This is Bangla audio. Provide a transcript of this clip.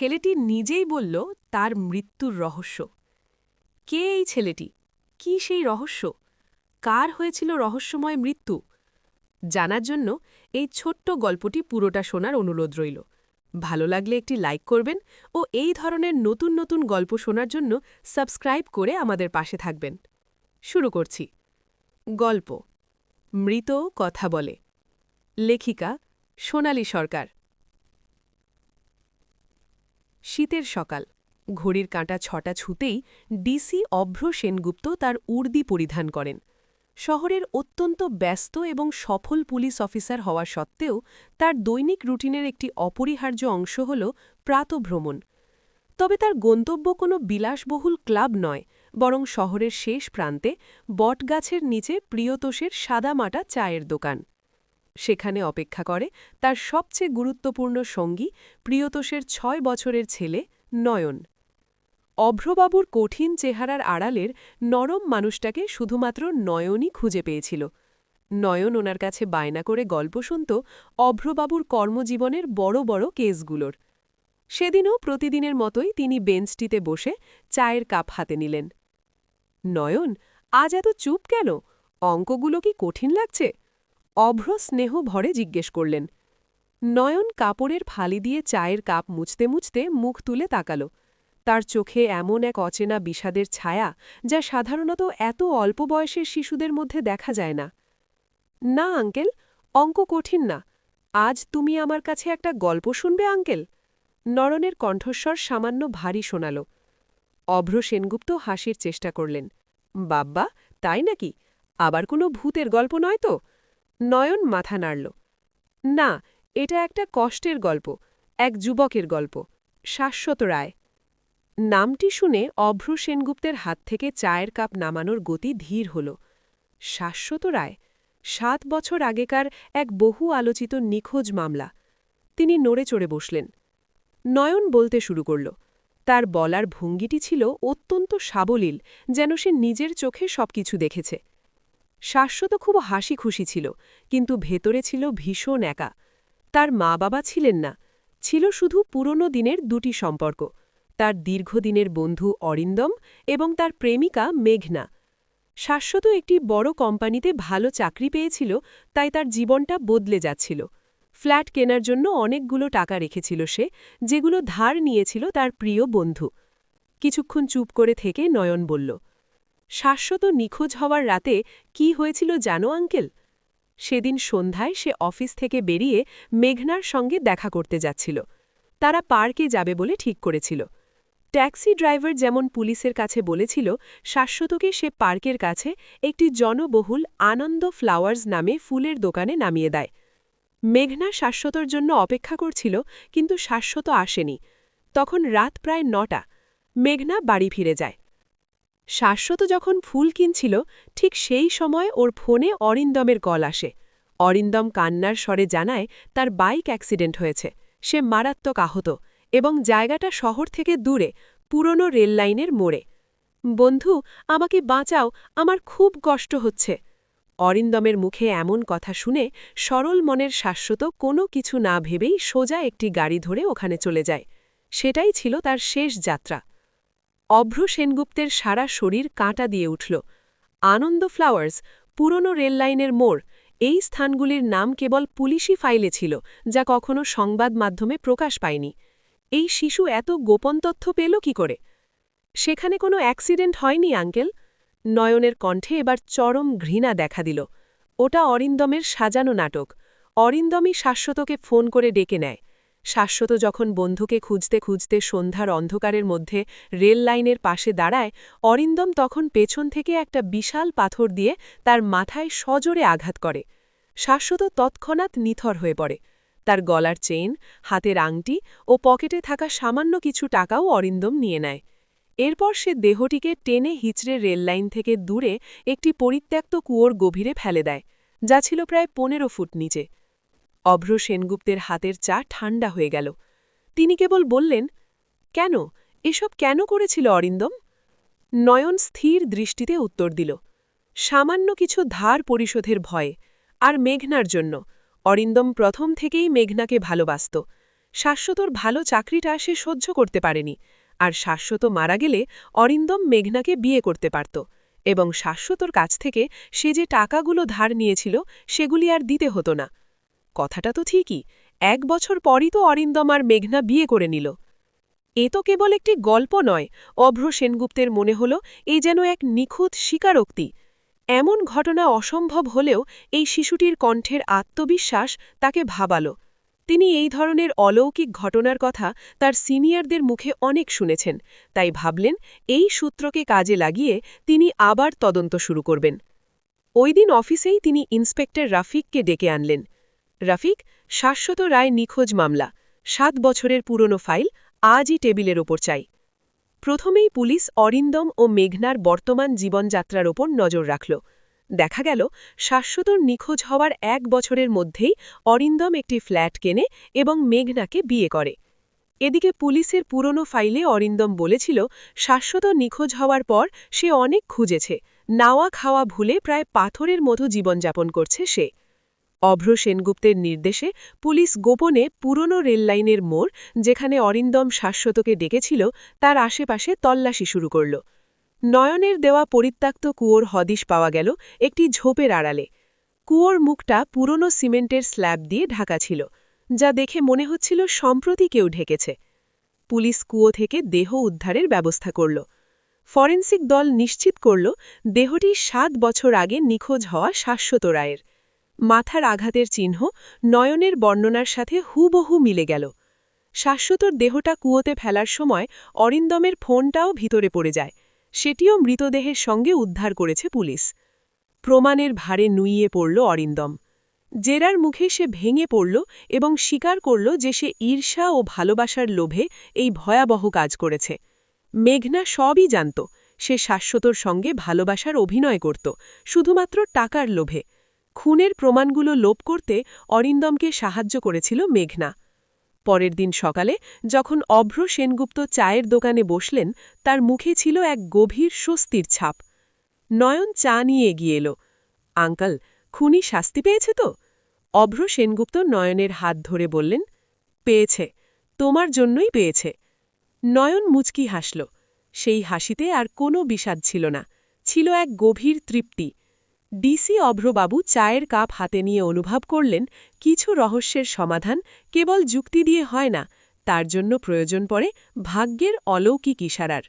ছেলেটি নিজেই বলল, তার মৃত্যুর রহস্য। কে এই ছেলেটি? কি সেই রহস্য? কার হয়েছিল রহস্যময় মৃত্যু? জানার জন্য এই ছোট্ট গল্পটি পুরোটা শোনার অনুরোধ রইল। ভালো লাগলে একটি লাইক করবেন ও এই ধরনের নতুন নতুন গল্প শোনার জন্য সাবস্ক্রাইব করে আমাদের পাশে থাকবেন। শুরু করছি। গল্প, মৃত কথা বলে। লেখিকা, সোনালী সরকার। শীতের সকাল। ঘড়ির কাঁটা ছটা ছুতেই ডিসি অভ্র সেনগুপ্ত তার উর্দি পরিধান করেন। শহরের অত্যন্ত ব্যস্ত এবং সফল পুলিশ অফিসার হওয়া সত্ত্বেও তার দৈনিক রুটিনের একটি অপরিহার্য অংশ হল প্রাতভ্রমণ। তবে তার গন্তব্য কোনো বিলাসবহুল ক্লাব নয়, বরং শহরের শেষ প্রান্তে বটগাছের নিচে প্রিয়তোষের সাদামাটা চায়ের দোকান। সেখানে অপেক্ষা করে তার সবচেয়ে গুরুত্বপূর্ণ সঙ্গী প্রিয়তোষের ছয় বছরের ছেলে নয়ন। অভ্রবাবুর কঠিন চেহারার আড়ালের নরম মানুষটাকে শুধুমাত্র নয়নই খুঁজে পেয়েছিল। নয়ন ওনার কাছে বায়না করে গল্প শুনত অভ্রবাবুর কর্মজীবনের বড় বড় কেসগুলোর। সেদিনও প্রতিদিনের মতোই তিনি বেঞ্চটিতে বসে চায়ের কাপ হাতে নিলেন। নয়ন, আজ এত চুপ কেন? অঙ্কগুলো কি কঠিন লাগছে? অভ্র স্নেহ ভরে জিজ্ঞেস করলেন, নয়ন কাপড়ের ফালি দিয়ে চায়ের কাপ মুছতে মুছতে মুখ তুলে তাকাল। তার চোখে এমন এক অচেনা বিষাদের ছায়া যা সাধারণত এত অল্প বয়সের শিশুদের মধ্যে দেখা যায় না। না, আঙ্কেল, অঙ্ক কঠিন না। আজ তুমি আমার কাছে একটা গল্প শুনবে, আঙ্কেল? নরনের কণ্ঠস্বর সামান্য ভারী শোনাল। অভ্র সেনগুপ্ত হাসির চেষ্টা করলেন, বাব্বা, তাই নাকি? আবার কোনো ভূতের গল্প নয় তো? নয়ন মাথা নাড়ল। না, এটা একটা কষ্টের গল্প, এক যুবকের গল্প, শাশ্বত রায়। নামটি শুনে অভ্র সেনগুপ্তের হাত থেকে চায়ের কাপ নামানোর গতি ধীর হল। শাশ্বত রায়, সাত বছর আগেকার এক বহু আলোচিত নিখোঁজ মামলা। তিনি নড়ে চড়ে বসলেন। নয়ন বলতে শুরু করল, তার বলার ভঙ্গিটি ছিল অত্যন্ত সাবলীল, যেন সে নিজের চোখে সবকিছু দেখেছে। শাশ্বত খুব হাসি খুশি ছিল, কিন্তু ভেতরে ছিল ভীষণ একা। তার মা বাবা ছিলেন না, ছিল শুধু পুরনো দিনের দুটি সম্পর্ক, তার দীর্ঘদিনের বন্ধু অরিন্দম এবং তার প্রেমিকা মেঘনা। শাশ্বত একটি বড় কোম্পানিতে ভালো চাকরি পেয়েছিল, তাই তার জীবনটা বদলে যাচ্ছিল। ফ্ল্যাট কেনার জন্য অনেকগুলো টাকা রেখেছিল সে, যেগুলো ধার নিয়েছিল তার প্রিয় বন্ধু। কিছুক্ষণ চুপ করে থেকে নয়ন বলল শাশ্বত নিখোঁজ হওয়ার রাতে কি হয়েছিল জানো, আঙ্কেল? সেদিন সন্ধ্যায় সে অফিস থেকে বেরিয়ে মেঘনার সঙ্গে দেখা করতে যাচ্ছিল। তারা পার্কে যাবে বলে ঠিক করেছিল। ট্যাক্সি ড্রাইভার যেমন পুলিশের কাছে বলেছিল, শাশ্বতকে সে পার্কের কাছে একটি জনবহুল আনন্দ ফ্লাওয়ার্স নামে ফুলের দোকানে নামিয়ে দেয়। মেঘনা শাশ্বতর জন্য অপেক্ষা করছিল, কিন্তু শাশ্বত আসেনি। তখন রাত প্রায় নটা। মেঘনা বাড়ি ফিরে যায়। শাশ্বত যখন ফুল কিনছিল, ঠিক সেই সময় ওর ফোনে অরিন্দমের কল আসে। অরিন্দম কান্নার স্বরে জানায় তার বাইক অ্যাক্সিডেন্ট হয়েছে। সে মারাত্মক আহত এবং জায়গাটা শহর থেকে দূরে, পুরনো রেললাইনের মোড়ে। বন্ধু, আমাকে বাঁচাও, আমার খুব কষ্ট হচ্ছে। অরিন্দমের মুখে এমন কথা শুনে সরল মনের শাশ্বত কোনো কিছু না ভেবেই সোজা একটি গাড়ি ধরে ওখানে চলে যায়। সেটাই ছিল তার শেষ যাত্রা। অভ্র সেনগুপ্তের সারা শরীর কাঁটা দিয়ে উঠল। আনন্দ ফ্লাওয়ার্স, পুরনো রেললাইনের মোড়, এই স্থানগুলির নাম কেবল পুলিশি ফাইলে ছিল, যা কখনো সংবাদ মাধ্যমে প্রকাশ পায়নি। এই শিশু এত গোপন তথ্য পেল কি করে? সেখানে কোনো অ্যাক্সিডেন্ট হয়নি, আঙ্কেল? নয়নের কণ্ঠে এবার চরম ঘৃণা দেখা দিল। ওটা অরিন্দমের সাজানো নাটক। অরিন্দমই শাশ্বতকে ফোন করে ডেকে নেয়। শাশ্বত যখন বন্ধুকে খুঁজতে খুঁজতে সন্ধ্যার অন্ধকারের মধ্যে রেল লাইনের পাশে দাঁড়ায়, অরিন্দম তখন পেছন থেকে একটা বিশাল পাথর দিয়ে তার মাথায় সজোরে আঘাত করে। শাশ্বত তৎক্ষণাৎ নিথর হয়ে পড়ে। তার গলার চেইন, হাতের আংটি ও পকেটে থাকা সামান্য কিছু টাকাও অরিন্দম নিয়ে নেয়। এরপর সে দেহটিকে টেনে হিচড়ে রেললাইন থেকে দূরে একটি পরিত্যক্ত কুয়োর গভীরে ফেলে দেয়, যা ছিল প্রায় পনেরো ফুট নিচে। অভ্র সেনগুপ্তের হাতের চা ঠান্ডা হয়ে গেল। তিনি কেবল বললেন, কেন? এসব কেন করেছিল অরিন্দম? নয়ন স্থির দৃষ্টিতে উত্তর দিল, সামান্য কিছু ধার পরিশোধের ভয়ে আর মেঘনার জন্য। অরিন্দম প্রথম থেকেই মেঘনাকে ভালোবাসত। শাশ্বতর ভালো চাকরিটা সে সহ্য করতে পারেনি আর শাশ্বত মারা গেলে অরিন্দম মেঘনাকে বিয়ে করতে পারত এবং শাশ্বতর কাছ থেকে সে যে টাকাগুলো ধার নিয়েছিল সেগুলি আর দিতে হতো না। কথাটা তো ঠিকই। এক বছর পরই তো অরিন্দম আর মেঘনা বিয়ে করে নিল। এ তো কেবল একটি গল্প নয়, অভ্র সেনগুপ্তের মনে হল এই যেন এক নিখুঁত স্বীকারোক্তি। এমন ঘটনা অসম্ভব হলেও এই শিশুটির কণ্ঠের আত্মবিশ্বাস তাকে ভাবাল। তিনি এই ধরনের অলৌকিক ঘটনার কথা তার সিনিয়রদের মুখে অনেক শুনেছেন, তাই ভাবলেন এই সূত্রকে কাজে লাগিয়ে তিনি আবার তদন্ত শুরু করবেন। ওই দিন অফিসেই তিনি ইন্সপেক্টর রাফিককে ডেকে আনলেন। রাফিক, শাশ্বত রায় নিখোঁজ মামলা, সাত বছরের পুরনো ফাইল আজই টেবিলের ওপর চাই। প্রথমেই পুলিশ অরিন্দম ও মেঘনার বর্তমান জীবনযাত্রার ওপর নজর রাখল। দেখা গেল, শাশ্বতর নিখোঁজ হওয়ার এক বছরের মধ্যেই অরিন্দম একটি ফ্ল্যাট কেনে এবং মেঘনাকে বিয়ে করে। এদিকে পুলিশের পুরনো ফাইলে অরিন্দম বলেছিল, শাশ্বত নিখোঁজ হওয়ার পর সে অনেক খুঁজেছে, নাওয়া খাওয়া ভুলে প্রায় পাথরের মতো জীবনযাপন করছে সে। অভ্র সেনগুপ্তের নির্দেশে পুলিশ গোপনে পুরনো রেললাইনের মোড়, যেখানে অরিন্দম শাশ্বতকে ডেকেছিল, তার আশেপাশে তল্লাশি শুরু করল। নয়নের দেওয়া পরিত্যক্ত কুয়োর হদিশ পাওয়া গেল একটি ঝোপের আড়ালে। কুয়োর মুখটা পুরনো সিমেন্টের স্ল্যাব দিয়ে ঢাকা ছিল, যা দেখে মনে হচ্ছিল সম্প্রতি কেউ ঢেকেছে। পুলিশ কুয়ো থেকে দেহ উদ্ধারের ব্যবস্থা করল। ফরেন্সিক দল নিশ্চিত করল, দেহটি সাত বছর আগে নিখোঁজ হওয়া শাশ্বত রায়ের। মাথার আঘাতের চিহ্ন নয়নের বর্ণনার সাথে হুবহু মিলে গেল। শাশ্বতর দেহটা কুয়োতে ফেলার সময় অরিন্দমের ফোনটাও ভিতরে পড়ে যায়। সেটিও মৃতদেহের সঙ্গে উদ্ধার করেছে পুলিশ। প্রমাণের ভারে নুইয়ে পড়ল অরিন্দম। জেরার মুখে সে ভেঙে পড়ল এবং স্বীকার করল যে সে ঈর্ষা ও ভালোবাসার লোভে এই ভয়াবহ কাজ করেছে। মেঘনা সবই জানত, সে শাশ্বতর সঙ্গে ভালোবাসার অভিনয় করত, শুধুমাত্র টাকার লোভে। খুনের প্রমাণগুলো লোপ করতে অরিন্দমকে সাহায্য করেছিল মেঘনা। পরের দিন সকালে যখন অভ্র সেনগুপ্ত চায়ের দোকানে বসলেন, তার মুখে ছিল এক গভীর স্বস্তির ছাপ। নয়ন চা নিয়ে এগিয়ে এলো। আঙ্কাল, খুনি শাস্তি পেয়েছে তো? অভ্র সেনগুপ্ত নয়নের হাত ধরে বললেন, পেয়েছে, তোমার জন্যই পেয়েছে। নয়ন মুচকি হাসল। সেই হাসিতে আর কোনো বিষাদ ছিল না। ছিল এক গভীর তৃপ্তি। ডিসি অভ্রবাবু চায়ের কাপ হাতে নিয়ে অনুভব করলেন, কিছু রহস্যের সমাধান কেবল যুক্তি দিয়ে হয় না, তার জন্য প্রয়োজন পড়ে ভাগ্যের অলৌকিক ইশারার।